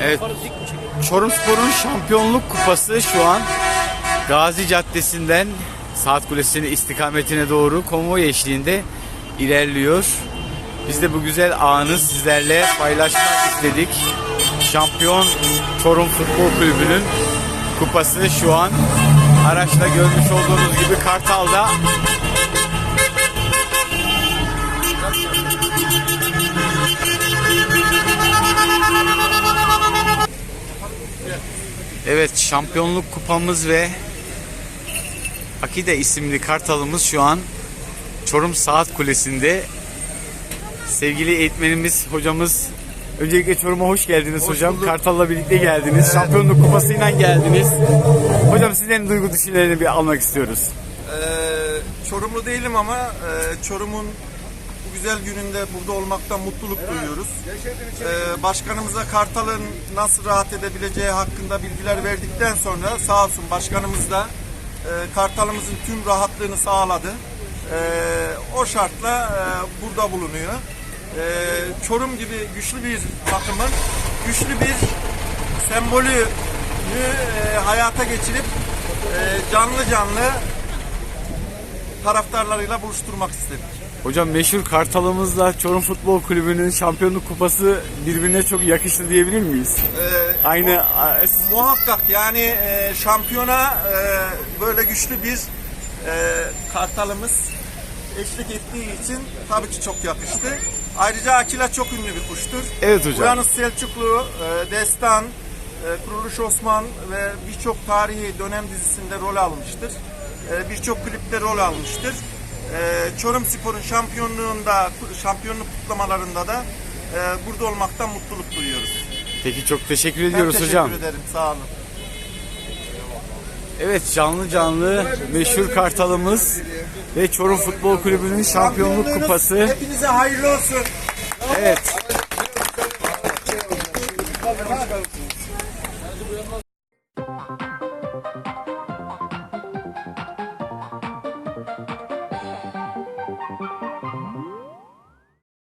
Evet. Çorumspor'un şampiyonluk kupası şu an Gazi Caddesi'nden Saat Kulesi'nin istikametine doğru konvoy eşliğinde ilerliyor. Biz de bu güzel anı sizlerle paylaşmak istedik. Şampiyon Çorum Futbol Kulübü'nün kupası şu an araçta görmüş olduğunuz gibi Kartal'da Evet şampiyonluk kupamız ve Akide isimli kartalımız şu an Çorum Saat Kulesi'nde. Sevgili eğitmenimiz, hocamız Öncelikle Çorum'a hoş geldiniz hocam. Kartal'la birlikte geldiniz. Şampiyonluk kupasıyla geldiniz. Hocam sizlerin duygu düşüncelerini bir almak istiyoruz. Ee, Çorumlu değilim ama e, Çorum'un bu güzel gününde burada olmaktan mutluluk duyuyoruz. Ee, başkanımıza Kartal'ın nasıl rahat edebileceği hakkında bilgiler verdikten sonra sağ olsun başkanımız da e, Kartal'ımızın tüm rahatlığını sağladı. Ee, o şartla e, burada bulunuyor. Ee, Çorum gibi güçlü bir takımın güçlü bir sembolü e, hayata geçirip e, canlı canlı taraftarlarıyla buluşturmak istedik. Hocam meşhur Kartal'ımızla Çorum Futbol Kulübü'nün şampiyonluk kupası birbirine çok yakıştı diyebilir miyiz? Ee, Aynı muhakkak yani e, şampiyona e, böyle güçlü bir e, kartalımız eşlik ettiği için tabii ki çok yakıştı. Ayrıca Akila çok ünlü bir kuştur. Evet hocam. Uyanız Selçuklu, e, Destan, e, Kuruluş Osman ve birçok tarihi dönem dizisinde rol almıştır. E, birçok klipte rol almıştır. E, Çorum Spor'un şampiyonluğunda, şampiyonluk kutlamalarında da e, burada olmaktan mutluluk duyuyoruz. Peki çok teşekkür Ben ediyoruz teşekkür hocam. ederim. Sağ olun. Evet canlı canlı meşhur Kartal'ımız ve Çorum Futbol Kulübü'nün şampiyonluk kupası. Hepinize hayırlı olsun. Evet.